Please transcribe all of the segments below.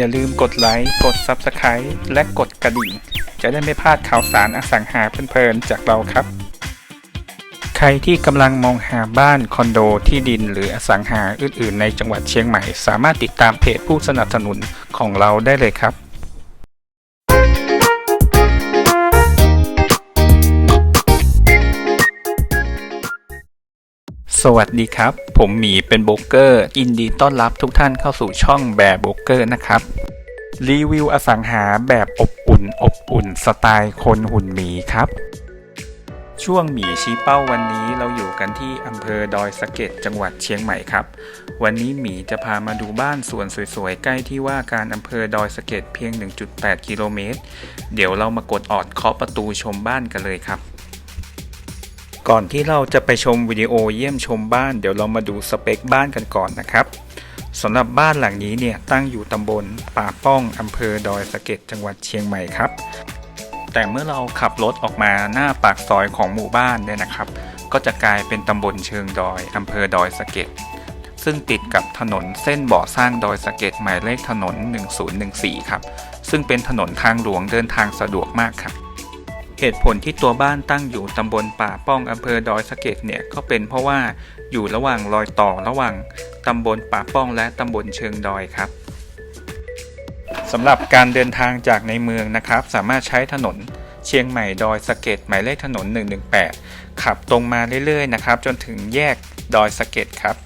อย่าลืมกดไลค์ กด Subscribe และกดกระดิ่ง จะได้ไม่พลาดข่าวสารอสังหาเพลินๆจากเราครับ ใครที่กำลังมองหาบ้านคอนโดที่ดินหรืออสังหาอื่นๆ ในจังหวัดเชียงใหม่ สามารถติดตามเพจผู้สนับสนุนของเราได้เลยครับ สวัสดีครับ ผมหมีเป็นโบรกเกอร์ยินดีต้อนรับทุกท่านเข้าสู่ช่องแบร์โบรกเกอร์นะครับ รีวิวอสังหาแบบอบอุ่น อบอุ่น สไตล์คนหุ่นหมีครับ ช่วงหมีชี้เป้าวันนี้เราอยู่กันที่อำเภอดอยสะเก็ดจังหวัดเชียงใหม่ครับ วันนี้หมีจะพามาดูบ้านสวนสวยๆ ใกล้ที่ว่าการอำเภอดอยสะเก็ดเพียง 1.8 กิโลเมตร เดี๋ยวเรามากดออดเคาะประตูชมบ้านกันเลยครับ ก่อนที่เราจะไปชมวิดีโอเยี่ยมชมบ้าน เดี๋ยวเรามาดูสเปคบ้านกันก่อนนะครับสำหรับบ้านหลังนี้เนี่ยตั้งอยู่ตำบลป่าป้องอำเภอดอยสะเก็ดจังหวัดเชียงใหม่ครับ แต่เมื่อเราขับรถออกมาหน้าปากซอยของหมู่บ้านเนี่ยนะครับ ก็จะกลายเป็นตำบลเชิงดอยอำเภอดอยสะเก็ดซึ่งติดกับถนนเส้นบ่อสร้างดอยสะเก็ดหมายเลขถนน 1014 ครับ ซึ่งเป็นถนนทางหลวงเดินทางสะดวกมากครับ เหตุผลที่ตัวบ้านตั้งอยู่ตำบลป่าป้องอำเภอดอยสะเก็ดเนี่ยก็เป็นเพราะว่าอยู่ระหว่างรอยต่อระหว่างตำบลป่าป้องและตำบลเชิงดอยครับสำหรับการเดินทางจากในเมืองนะครับ สามารถใช้ถนนเชียงใหม่ดอยสะเก็ดหมายเลขถนน 118 ขับตรงมาเรื่อยๆนะครับ จนถึงแยกดอยสะเก็ดครับ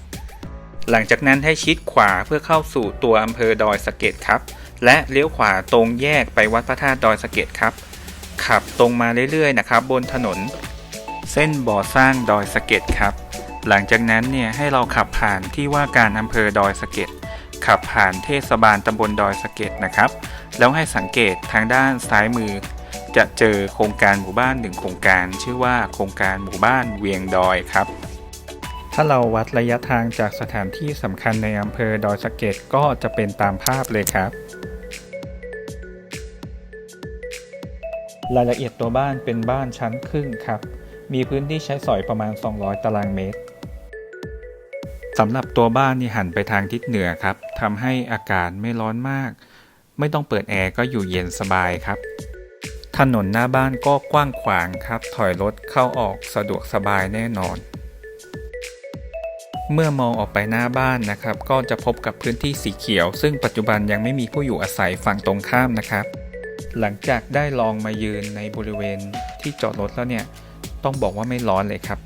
หลังจากนั้นให้ชิดขวาเพื่อเข้าสู่ตัวอำเภอดอยสะเก็ดครับ และเลี้ยวขวาตรงแยกไปวัดพระธาตุดอยสะเก็ดครับ ขับตรงมาเรื่อยๆนะครับ บนถนน เส้นบ่อสร้างดอยสะเก็ดครับ หลังจากนั้นเนี่ยให้เราขับผ่านที่ว่าการอำเภอดอยสะเก็ดขับผ่านเทศบาลตำบลดอยสะเก็ดนะครับ แล้วให้สังเกตทางด้านซ้ายมือ จะเจอโครงการหมู่บ้านหนึ่งโครงการ ชื่อว่าโครงการหมู่บ้านเวียงดอยครับ ถ้าเราวัดระยะทางจากสถานที่สำคัญในอำเภอดอยสะเก็ดก็จะเป็นตามภาพเลยครับ รายละเอียดตัวบ้านเป็นบ้านชั้นครึ่งครับ มีพื้นที่ใช้สอยประมาณ 200 ตารางเมตรสำหรับตัวบ้านนี่หันไปทางทิศเหนือครับทำให้อากาศไม่ร้อนมาก ไม่ต้องเปิดแอร์ก็อยู่เย็นสบายครับ ถนนหน้าบ้านก็กว้างขวางครับ ถอยรถเข้าออกสะดวกสบายแน่นอน เมื่อมองออกไปหน้าบ้านนะครับ ก็จะพบกับพื้นที่สีเขียว ซึ่งปัจจุบันยังไม่มีผู้อยู่อาศัยฝั่งตรงข้ามนะครับ หลังจากได้ลองมายืนในบริเวณที่จอดรถแล้วเนี่ย ต้องบอกว่าไม่ร้อนเลยครับ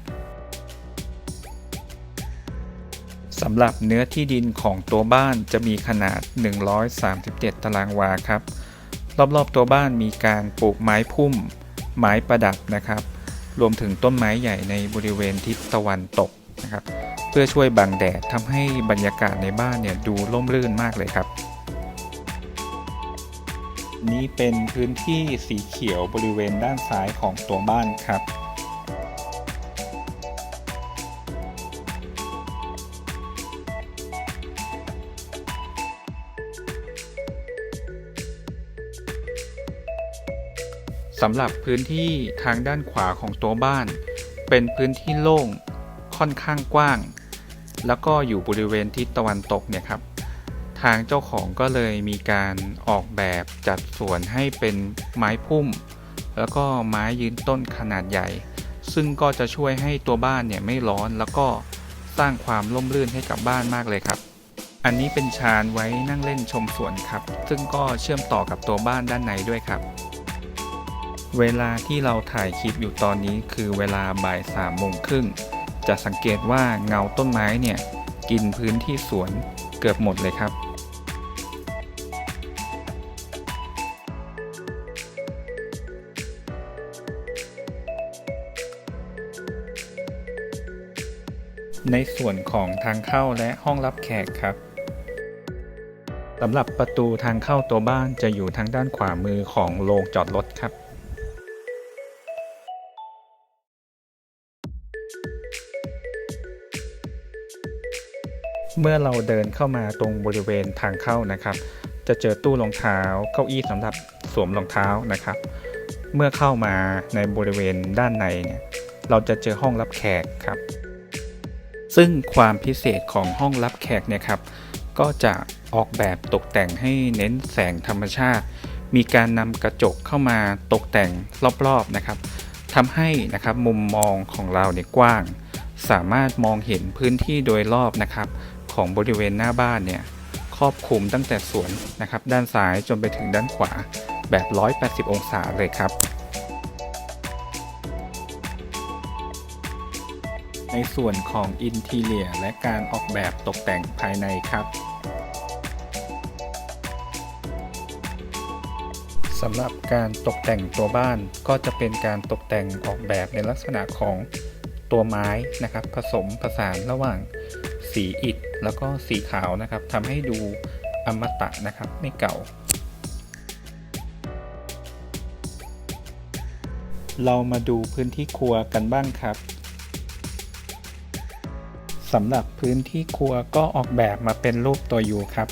สำหรับเนื้อที่ดินของตัวบ้านจะมีขนาด 137 ตารางวาครับ รอบๆตัวบ้านมีการปลูกไม้พุ่ม ไม้ประดับนะครับ รวมถึงต้นไม้ใหญ่ในบริเวณทิศตะวันตกนะครับ เพื่อช่วยบังแดดทำให้บรรยากาศในบ้านเนี่ยดูร่มรื่นมากเลยครับ นี่เป็นพื้นที่สีเขียวบริเวณด้านซ้ายของตัวบ้านครับ สำหรับพื้นที่ทางด้านขวาของตัวบ้าน เป็นพื้นที่โล่งค่อนข้างกว้าง แล้วก็อยู่บริเวณทิศตะวันตกเนี่ยครับ ทางเจ้าของก็เลยมีการออกแบบจัดสวนให้เป็นไม้พุ่ม แล้วก็ไม้ยืนต้นขนาดใหญ่ ซึ่งก็จะช่วยให้ตัวบ้านเนี่ยไม่ร้อนแล้วก็สร้างความร่มรื่นให้กับบ้านมากเลยครับ อันนี้เป็นชานไว้นั่งเล่นชมสวนครับ ซึ่งก็เชื่อมต่อกับตัวบ้านด้านในด้วยครับ เวลาที่เราถ่ายคลิปอยู่ตอนนี้คือเวลาบ่ายสามโมงครึ่งจะสังเกตว่าเงาต้นไม้เนี่ยกินพื้นที่สวนเกือบหมดเลยครับ ในส่วนของทางเข้าและห้องรับแขกครับสำหรับประตูทางเข้าตัวบ้านจะอยู่ทางด้านขวามือของโรงจอดรถครับ เมื่อเราเดินเข้ามาตรงบริเวณทางเข้านะครับ จะเจอตู้รองเท้าเก้าอี้สำหรับสวมรองเท้านะครับ เมื่อเข้ามาในบริเวณด้านในเนี่ยเราจะเจอห้องรับแขกครับ ซึ่งความพิเศษของห้องรับแขกเนี่ยครับก็จะออกแบบตกแต่งให้เน้นแสงธรรมชาติ มีการนำกระจกเข้ามาตกแต่งรอบๆนะครับทำให้นะครับมุมมองของเราเนี่ยกว้าง สามารถมองเห็นพื้นที่โดยรอบนะครับของบริเวณหน้าบ้านเนี่ยครอบคลุมตั้งแต่สวนนะครับด้านซ้ายจนไปถึงด้านขวาแบบ 180 องศาเลยครับ ส่วนของอินทีเลียและการออกแบบตกแต่งภายในครับสำหรับการตกแต่งตัวบ้านก็จะเป็นการตกแต่งออกแบบในลักษณะของตัวไม้นะครับ ผสมผสานระหว่างสีอิฐแล้วก็สีขาวนะครับทำให้ดูอมตะนะครับไม่เก่า เรามาดูพื้นที่ครัวกันบ้างครับ สำหรับพื้นที่ครัวก็ออกแบบมาเป็นรูปตัวยูครับ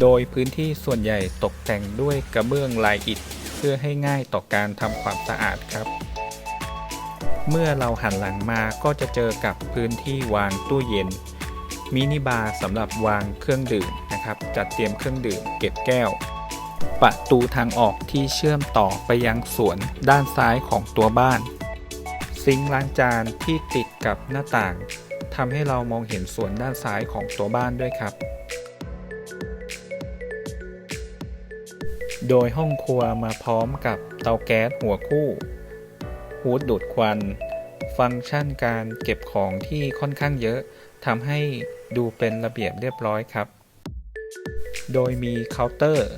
โดยพื้นที่ส่วนใหญ่ตกแต่งด้วยกระเบื้องลายอิฐ เพื่อให้ง่ายต่อการทำความสะอาดครับ เมื่อเราหันหลังมาก็จะเจอกับพื้นที่วางตู้เย็น มินิบาร์สำหรับวางเครื่องดื่มนะครับ จัดเตรียมเครื่องดื่มเก็บแก้ว ประตูทางออกที่เชื่อมต่อไปยังสวนด้านซ้ายของตัวบ้าน ซิงค์ล้างจานที่ติดกับหน้าต่าง ทำให้เรามองเห็นสวนด้านซ้ายของตัวบ้านด้วยครับ โดยห้องครัวมาพร้อมกับเตาแก๊สหัวคู่ฮูดดูดควัน ฟังก์ชันการเก็บของที่ค่อนข้างเยอะทำให้ดูเป็นระเบียบเรียบร้อยครับ โดยมีเคาน์เตอร์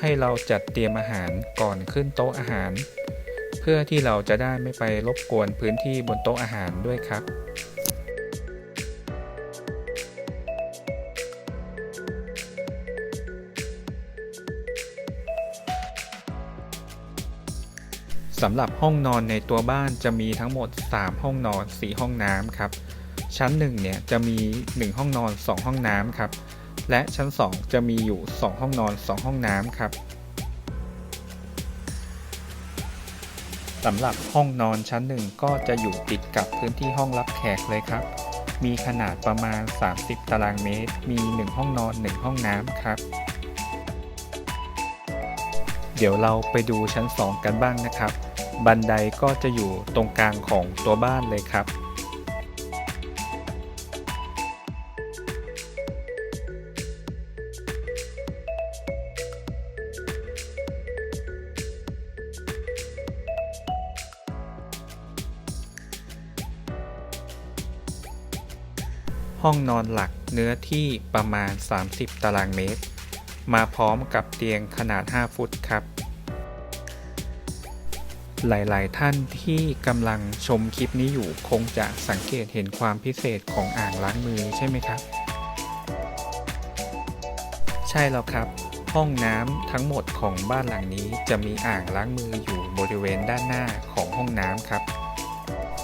ให้เราจัดเตรียมอาหารก่อนขึ้นโต๊ะอาหาร เพื่อที่เราจะได้ไม่ไปรบกวนพื้นที่บนโต๊ะอาหารด้วยครับ สำหรับห้องนอนในตัวบ้านจะมีทั้งหมด 3 ห้องนอน 4 ห้องน้ำครับ ชั้น1เนี่ยจะมี 1 ห้องนอน 2 ห้องน้ำครับ และชั้น 2 จะมีอยู่ 2 ห้องนอน 2 ห้องน้ำครับสำหรับห้องนอนชั้น 1 ก็จะอยู่ติดกับพื้นที่ห้องรับแขกเลยครับ มีขนาดประมาณ 30 ตารางเมตร มี 1 ห้องนอน 1 ห้องน้ำครับเดี๋ยวเราไปดูชั้น 2 กันบ้างนะครับ บันไดก็จะอยู่ตรงกลางของตัวบ้านเลยครับ ห้องนอนหลักเนื้อที่ประมาณ 30 ตารางเมตร มาพร้อมกับเตียงขนาด 5 ฟุตครับ หลาย ๆ ท่านที่กำลังชมคลิปนี้อยู่คงจะสังเกตเห็นความพิเศษของอ่างล้างมือใช่ไหมครับ ใช่แล้วครับ ห้องน้ำทั้งหมดของบ้านหลังนี้จะมีอ่างล้างมืออยู่บริเวณด้านหน้าของห้องน้ำครับ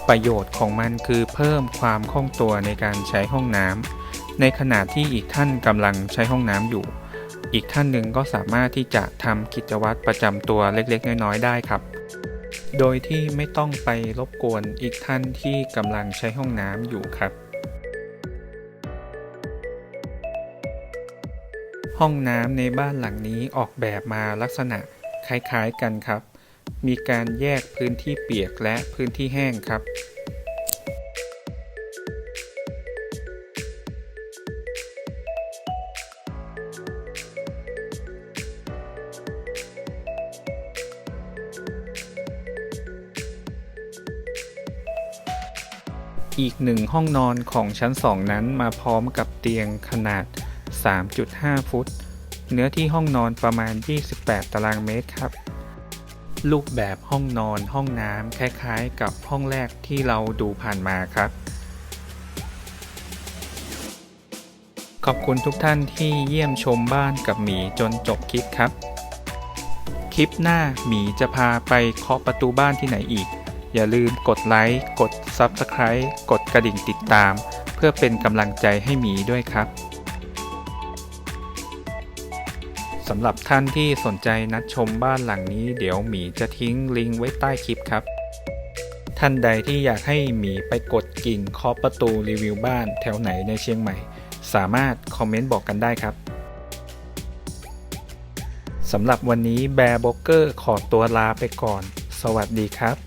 ประโยชน์ของมันคือเพิ่มความคล่องตัวในการใช้ห้องน้ำในขณะที่อีกท่านกำลังใช้ห้องน้ำอยู่ อีกท่านหนึ่งก็สามารถที่จะทำกิจวัตรประจำตัวเล็ก ๆ น้อย ๆ ได้ครับ โดยที่ไม่ต้องไปรบกวนอีกท่านที่กำลังใช้ห้องน้ำอยู่ครับ ห้องน้ำในบ้านหลังนี้ออกแบบมาลักษณะคล้ายๆกันครับ มีการแยกพื้นที่เปียกและพื้นที่แห้งครับ อีกหนึ่งห้องนอนของชั้น 2 นั้นมาพร้อมกับเตียงขนาด 3.5 ฟุต เนื้อที่ห้องนอนประมาณ 28 ตารางเมตรครับ รูปแบบห้องนอนห้องน้ำคล้ายๆ กับห้องแรกที่เราดูผ่านมาครับ ขอบคุณทุกท่านที่เยี่ยมชมบ้านกับหมีจนจบคลิปครับ คลิปหน้าหมีจะพาไปเคาะประตูบ้านที่ไหนอีก อย่าลืมกดไลค์ กด Subscribe กดกระดิ่งติดตาม เพื่อเป็นกำลังใจให้หมีด้วยครับสำหรับท่านที่สนใจนัดชมบ้านหลังนี้ เดี๋ยวหมีจะทิ้งลิงก์ไว้ใต้คลิปครับ ท่านใดที่อยากให้หมีไปกดกิ่งเคาะประตูรีวิวบ้านแถวไหนในเชียงใหม่ สามารถคอมเมนต์บอกกันได้ครับสำหรับวันนี้แบร์โบเกอร์ขอตัวลาไปก่อน สวัสดีครับ